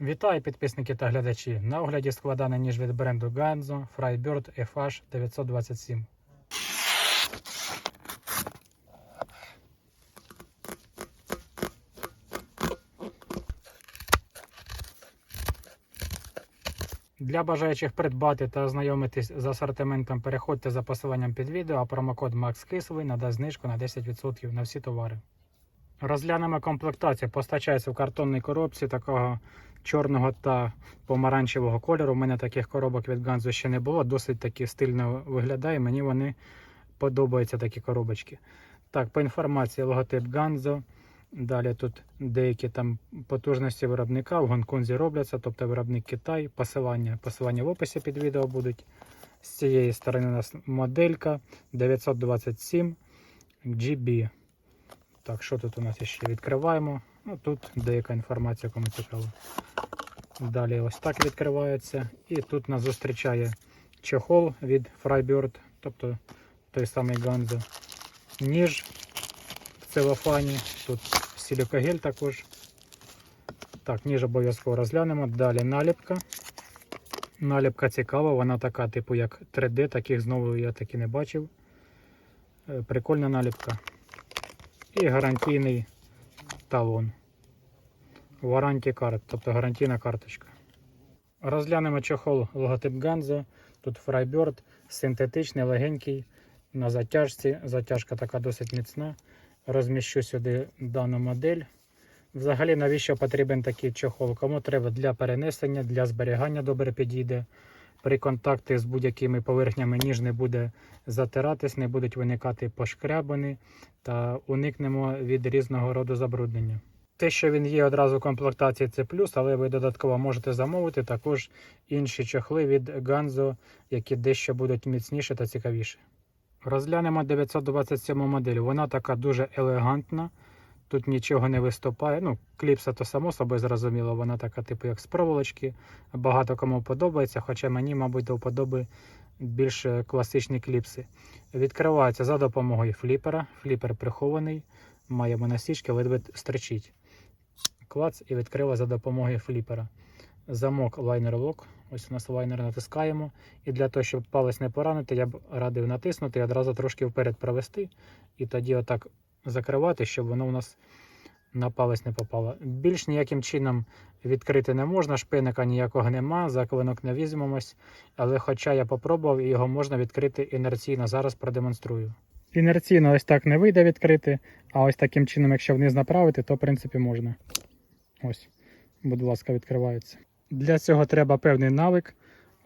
Вітаю підписники та глядачі. На огляді складаний ніж від бренду Ganzo Frybird FH 927. Для бажаючих придбати та ознайомитись з асортиментом, переходьте за посиланням під відео, а промокод Max Кислий надасть знижку на 10% на всі товари. Розглянемо комплектацію. Постачається в картонній коробці такого чорного та помаранчевого кольору. У мене таких коробок від Ганзо ще не було. Досить таки стильно виглядає. Мені вони подобаються такі коробочки. Так, по інформації, логотип Ганзо. Далі тут деякі там потужності виробника в Гонконзі робляться, тобто виробник Китай, посилання, посилання в описі під відео будуть. З цієї сторони у нас моделька 927 GB. Так, що тут у нас ще відкриваємо? Ну, тут деяка інформація, кому цікаво. Далі ось так відкривається. І тут нас зустрічає чохол від Frybird, тобто той самий Ганзо. Ніж в целофані. Тут силікогель також. Так, ніж обов'язково розглянемо. Далі наліпка. Наліпка цікава, вона така, типу, як 3D, таких знову я таки не бачив. Е, Прикольна наліпка. І гарантійний талон. Варанті карт, тобто гарантійна карточка. Розглянемо чохол логотип Ганзо. Тут Frybird, синтетичний, легенький, на затяжці. Затяжка така досить міцна. Розміщу сюди дану модель. Взагалі, навіщо потрібен такий чохол? Кому треба для перенесення, для зберігання добре підійде. При контакті з будь-якими поверхнями ніж не буде затиратись, не будуть виникати пошкрябини та уникнемо від різного роду забруднення. Те, що він є одразу в комплектації, це плюс, але ви додатково можете замовити також інші чохли від Ganzo, які дещо будуть міцніші та цікавіші. Розглянемо 927 модель. Вона така дуже елегантна. Тут нічого не виступає. Ну, кліпса то само собою зрозуміло, вона така, типу, як з проволочки. Багато кому подобається, хоча мені, мабуть, до вподоби більш класичні кліпси. Відкривається за допомогою фліпера. Фліпер прихований, має монастічки, ледве стричить. Клац і відкрила за допомогою фліпера. Замок лайнер лок. Ось у нас лайнер натискаємо. І для того, щоб палець не поранити, я б радив натиснути і одразу трошки вперед провести. І тоді отак закривати, щоб воно у нас на палець не попало. Більш ніяким чином відкрити не можна, шпиника ніякого нема, за клинок не візьмемось. Але хоча я попробував, і його можна відкрити інерційно. Зараз продемонструю. Інерційно ось так не вийде відкрити, а ось таким чином, якщо вниз направити, то в принципі можна. Ось, будь ласка, відкривається. Для цього треба певний навик.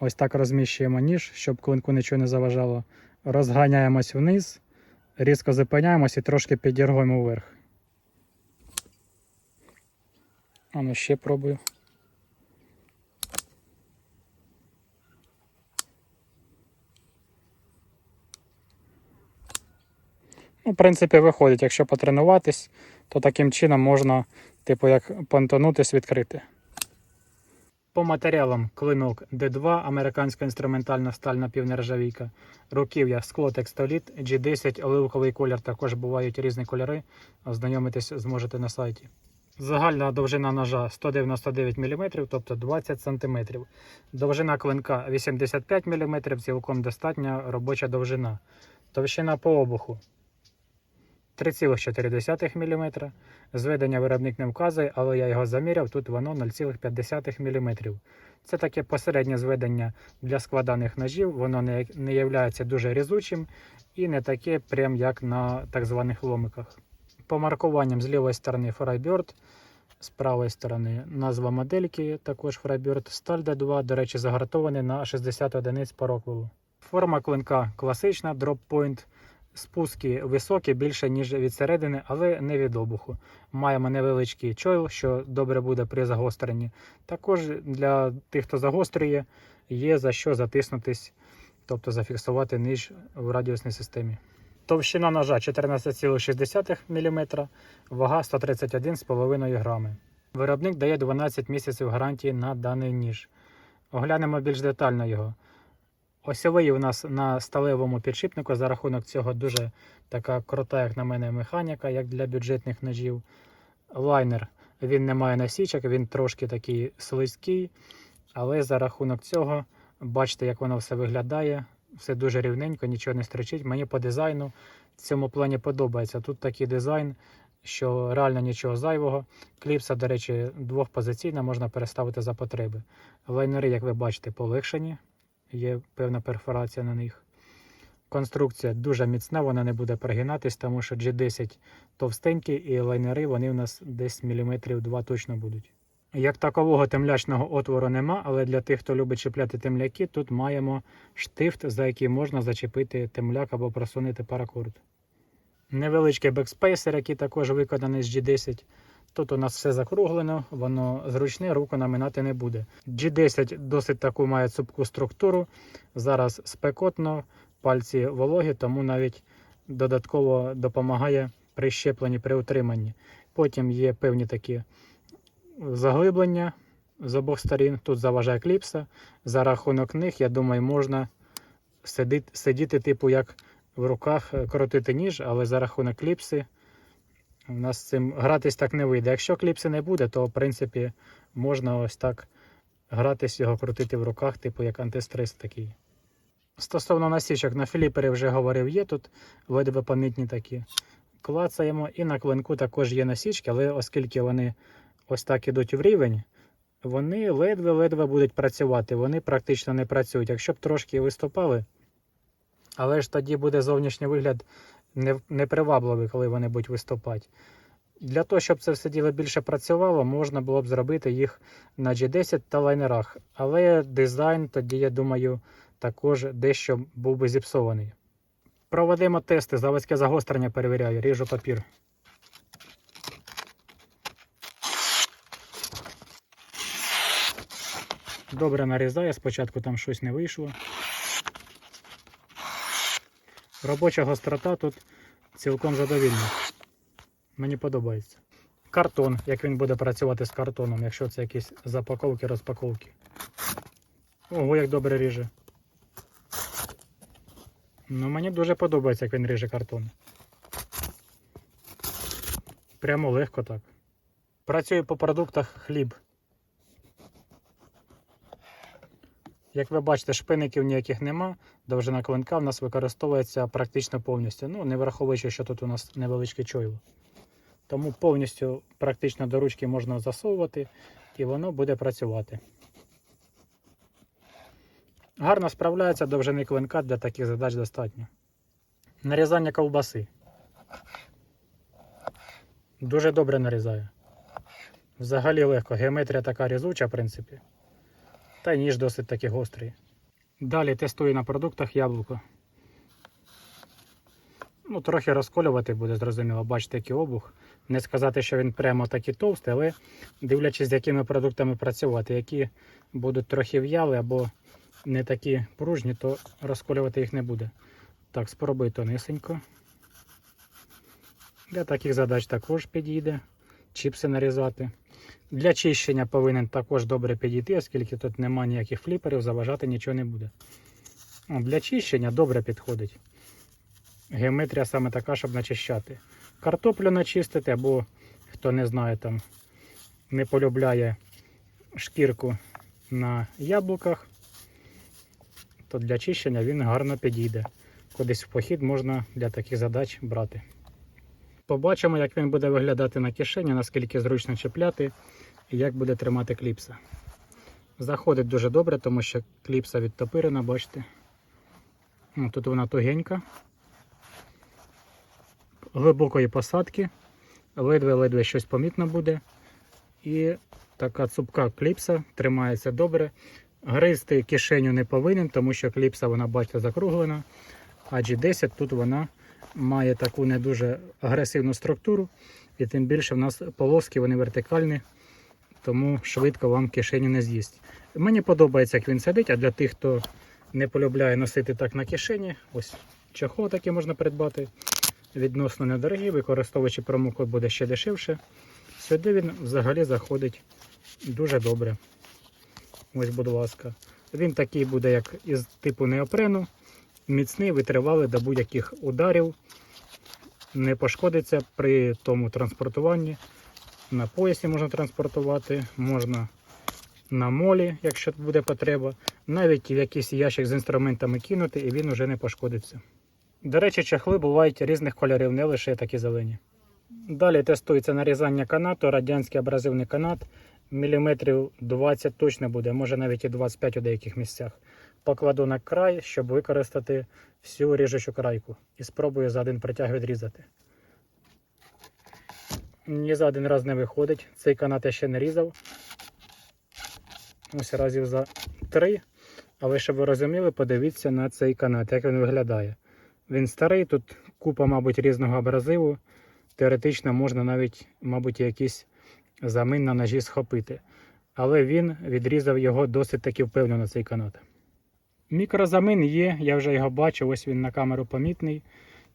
Ось так розміщуємо ніж, щоб клинку нічого не заважало. Розганяємось вниз, різко зупиняємось і трошки підіргуємо вверх. А ну ще пробую. Ну, в принципі, виходить, якщо потренуватись, то таким чином можна, типу, як понтонутись, відкрити. По матеріалам клинок D2, американська інструментальна сталь напівнержавійка, руків'я скло текстоліт, G10, оливковий колір, також бувають різні кольори. Ознайомитись зможете на сайті. Загальна довжина ножа 199 мм, тобто 20 см. Довжина клинка 85 мм, цілком достатня робоча довжина. Товщина по обуху 3,4 мм. Зведення виробник не вказує, але я його заміряв, тут воно 0,5 мм. Це таке посереднє зведення для складаних ножів, воно не, не є дуже різучим і не таке, прям як на так званих ломиках. По маркуванням з лівої сторони Frybird, з правої сторони назва модельки, також Frybird Сталь D2, до речі, загартований на 60 одиниць по роквелу. Форма клинка класична, дроп point. Спуски високі більше, ніж від середини, але не від обуху. Маємо невеличкий чойл, що добре буде при загостренні. Також для тих, хто загострює, є за що затиснутись, тобто зафіксувати ніж в радіусній системі. Товщина ножа 14,6 мм, вага 131,5 грами. Виробник дає 12 місяців гарантії на даний ніж. Оглянемо більш детально його. Осьовий у нас на сталевому підшипнику, за рахунок цього дуже така крута, як на мене, механіка, як для бюджетних ножів. Лайнер Він не має насічок, він трошки такий слизький, але за рахунок цього бачите, як воно все виглядає. Все дуже рівненько, нічого не строчить. Мені по дизайну в цьому плані подобається. Тут такий дизайн, що реально нічого зайвого. Кліпса, до речі, двохпозиційна, можна переставити за потреби. Лайнери, як ви бачите, полегшені, є певна перфорація на них. Конструкція дуже міцна, вона не буде прогинатись, тому що G10 товстенькі і лайнери вони в нас десь міліметрів 2 точно будуть. Як такового темлячного отвору нема, але для тих, хто любить чіпляти темляки, тут маємо штифт, за який можна зачепити темляк або просунути паракорд. Невеличкий бекспейсер, який також виконаний з G10. Тут у нас все закруглено, воно зручне, руку наминати не буде. G10 досить таку має цупку структуру. Зараз спекотно, пальці вологі, тому навіть додатково допомагає при щепленні, при утриманні. Потім є певні такі заглиблення з обох сторін. Тут заважає кліпса. За рахунок них, я думаю, можна сидіти, сидіти типу, як в руках, крутити ніж, але за рахунок кліпси у нас цим гратись так не вийде. Якщо кліпси не буде, то в принципі можна ось так гратись його крутити в руках, типу як антистрес такий. Стосовно насічок на філіпері вже говорив, є тут ледве помітні такі. Клацаємо, і на клинку також є насічки, але оскільки вони ось так ідуть в рівень, вони ледве-ледве будуть працювати, вони практично не працюють. Якщо б трошки виступали, але ж тоді буде зовнішній вигляд не- непривабливий, коли вони будуть виступати. Для того, щоб це все діло більше працювало, можна було б зробити їх на G10 та лайнерах. Але дизайн тоді, я думаю, також дещо був би зіпсований. Проведемо тести, заводське загострення перевіряю, ріжу папір. Добре нарізає, спочатку там щось не вийшло. Робоча гострота тут цілком задовільна. Мені подобається. Картон, як він буде працювати з картоном, якщо це якісь запаковки, розпаковки. Ого, як добре ріже. Ну, мені дуже подобається, як він ріже картон. Прямо легко так. Працюю по продуктах хліб. Як ви бачите, шпиників ніяких нема. Довжина клинка в нас використовується практично повністю. Ну, не враховуючи, що тут у нас невеличке чойло. Тому повністю практично до ручки можна засовувати і воно буде працювати. Гарно справляється довжини клинка для таких задач достатньо. Нарізання ковбаси. Дуже добре нарізає. Взагалі легко. Геометрія така різуча, в принципі. Та й ніж досить таки гострий. Далі тестую на продуктах яблуко. Ну, трохи розколювати буде, зрозуміло, бачите, який обух. Не сказати, що він прямо такий товстий, але дивлячись, з якими продуктами працювати, які будуть трохи в'яли або не такі пружні, то розколювати їх не буде. Так, спробуй тонисенько. Для таких задач також підійде. Чіпси нарізати. Для чищення повинен також добре підійти, оскільки тут немає ніяких фліперів, заважати нічого не буде. Для чищення добре підходить. Геометрія саме така, щоб начищати. Картоплю начистити, або хто не знає, там не полюбляє шкірку на яблуках, то для чищення він гарно підійде. Кудись в похід можна для таких задач брати. Побачимо, як він буде виглядати на кишені, наскільки зручно чіпляти і як буде тримати кліпса. Заходить дуже добре, тому що кліпса відтопирена, бачите. Ну, Тут вона тугенька. Глибокої посадки, ледве-ледве щось помітно буде. І така цупка кліпса тримається добре. Гризти кишеню не повинен, тому що кліпса, вона, бачите, закруглена. А G10 тут вона має таку не дуже агресивну структуру. І тим більше в нас полоски, вони вертикальні, тому швидко вам кишеню не з'їсть. Мені подобається, як він сидить, а для тих, хто не полюбляє носити так на кишені, ось чохол такий можна придбати. Відносно недорогий, використовуючи промокод буде ще дешевше. Сюди він взагалі заходить дуже добре. Ось, будь ласка. Він такий буде, як із типу неопрену, міцний, витривалий до будь-яких ударів, не пошкодиться при тому транспортуванні. на поясі можна транспортувати, можна на молі, якщо буде потреба, навіть в якийсь ящик з інструментами кинути, і він уже не пошкодиться. До речі, чахли бувають різних кольорів, не лише такі зелені. Далі тестується нарізання канату, радянський абразивний канат. Міліметрів 20 точно буде, може навіть і 25 у деяких місцях. Покладу на край, щоб використати всю ріжучу крайку. І спробую за один притяг відрізати. Ні за один раз не виходить. Цей канат я ще не різав. Ось разів за три. Але щоб ви розуміли, подивіться на цей канат, як він виглядає. Він старий, тут купа, мабуть, різного абразиву. Теоретично можна навіть, мабуть, якийсь замин на ножі схопити. Але він відрізав його досить таки впевнено, цей канат. Мікрозамин є, я вже його бачу, ось він на камеру помітний.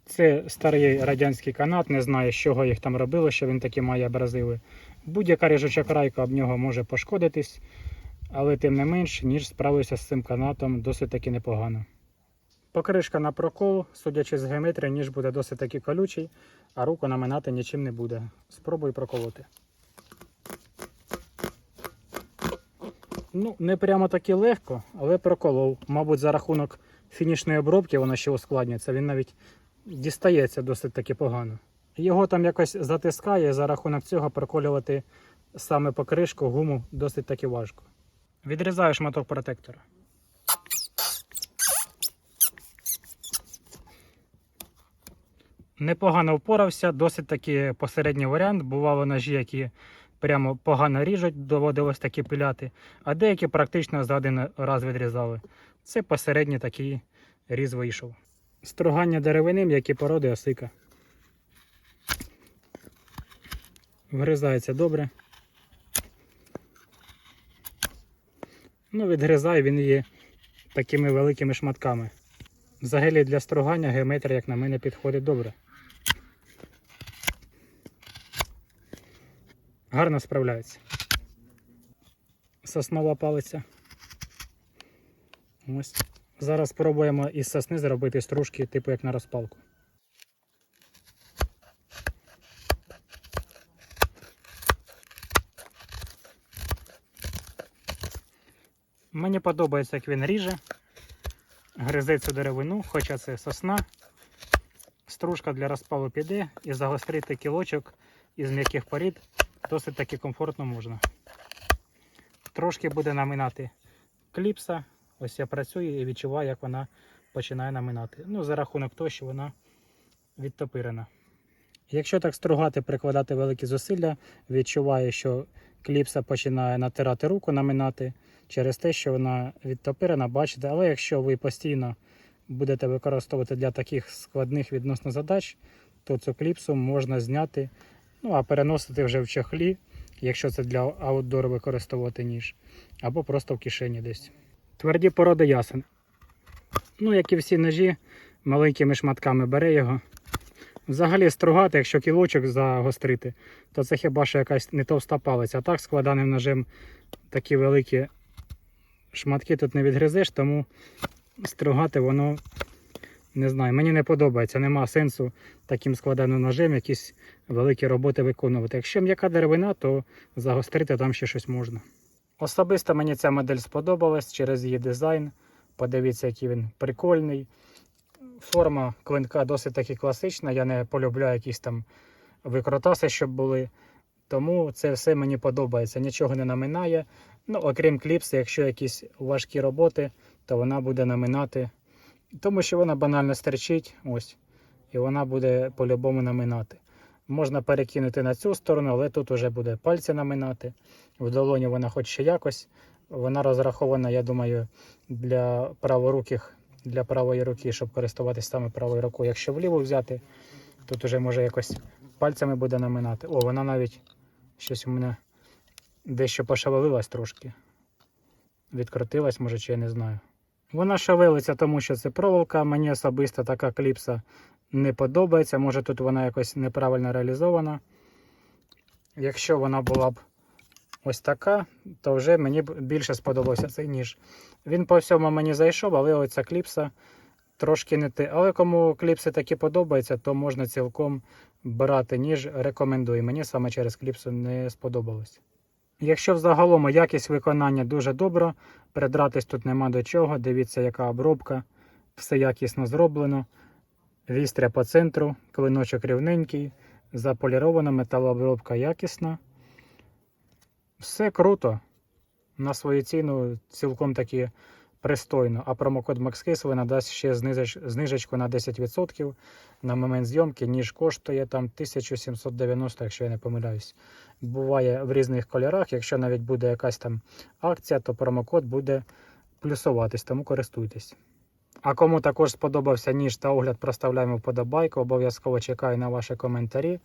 Це старий радянський канат, не знаю, з чого їх там робили, що він такі має абразиви. Будь-яка ріжуча крайка об нього може пошкодитись, але тим не менш, ніж справився з цим канатом досить таки непогано. Покришка на прокол, судячи з геометрії, ніж буде досить таки колючий, а руку наминати нічим не буде. Спробуй проколоти. Ну, не прямо таки легко, але проколов. Мабуть, за рахунок фінішної обробки воно ще ускладнюється. Він навіть дістається досить таки погано. Його там якось затискає, за рахунок цього проколювати саме покришку, гуму досить таки важко. Відрізаю шматок протектора. Непогано впорався, досить таки посередній варіант. Бувало ножі, які прямо погано ріжуть, доводилось таки пиляти, а деякі практично за один раз відрізали. Це посередній такий різ вийшов. Стругання деревини, м'які породи осика. Вгризається добре. Ну, відгризає він її такими великими шматками. Взагалі для стругання геометрія, як на мене, підходить добре. Гарно справляється. Соснова палиця. Ось. Зараз спробуємо із сосни зробити стружки, типу як на розпалку. Мені подобається, як він ріже, гризе цю деревину, хоча це сосна. Стружка для розпалу піде і загострити кілочок із м'яких порід досить таки комфортно можна. Трошки буде наминати кліпса. Ось я працюю і відчуваю, як вона починає наминати. Ну, за рахунок того, що вона відтопирена. Якщо так стругати, прикладати великі зусилля, відчуваю, що кліпса починає натирати руку, наминати через те, що вона відтопирена, бачите. Але якщо ви постійно будете використовувати для таких складних відносно задач, то цю кліпсу можна зняти, ну а переносити вже в чохлі, якщо це для аутдору використовувати ніж, або просто в кишені десь. Тверді породи ясен. Ну, як і всі ножі, маленькими шматками бере його. Взагалі стругати, якщо кілочок загострити, то це хіба що якась не товста палиця. А так складаним ножем такі великі шматки тут не відгризеш, тому стругати воно не знаю. Мені не подобається. Нема сенсу таким складаним ножем якісь великі роботи виконувати. Якщо м'яка деревина, то загострити там ще щось можна. Особисто мені ця модель сподобалась через її дизайн. Подивіться, який він прикольний. Форма клинка досить таки класична. Я не полюбляю якісь там викрутаси, щоб були. Тому це все мені подобається. Нічого не наминає. Ну, окрім кліпси, якщо якісь важкі роботи, то вона буде наминати. Тому що вона банально стерчить, ось, і вона буде по-любому наминати. Можна перекинути на цю сторону, але тут вже буде пальці наминати. В долоні вона хоч ще якось. Вона розрахована, я думаю, для праворуких, для правої руки, щоб користуватися саме правою рукою. Якщо вліво взяти, тут вже може якось пальцями буде наминати. О, вона навіть щось у мене дещо пошевелилась трошки. Відкрутилась, може, чи я не знаю. Вона шевелиться, тому що це проволока. Мені особисто така кліпса не подобається. Може тут вона якось неправильно реалізована. Якщо вона була б ось така, то вже мені б більше сподобався цей ніж. Він по всьому мені зайшов, але оця кліпса трошки не те. Але кому кліпси такі подобаються, то можна цілком брати ніж. Рекомендую. Мені саме через кліпсу не сподобалось. Якщо взагалом якість виконання дуже добра, придратись тут нема до чого. Дивіться, яка обробка, все якісно зроблено. Вістря по центру, клиночок рівненький, заполірована металообробка якісна. Все круто. На свою ціну цілком таки пристойно. А промокод MaxCase надасть ще знижеч, знижечку на 10% на момент зйомки, ніж коштує там 1790, якщо я не помиляюсь. Буває в різних кольорах. Якщо навіть буде якась там акція, то промокод буде плюсуватись, тому користуйтесь. А кому також сподобався ніж та огляд, проставляємо вподобайку. Обов'язково чекаю на ваші коментарі.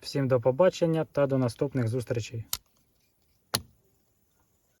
Всім до побачення та до наступних зустрічей.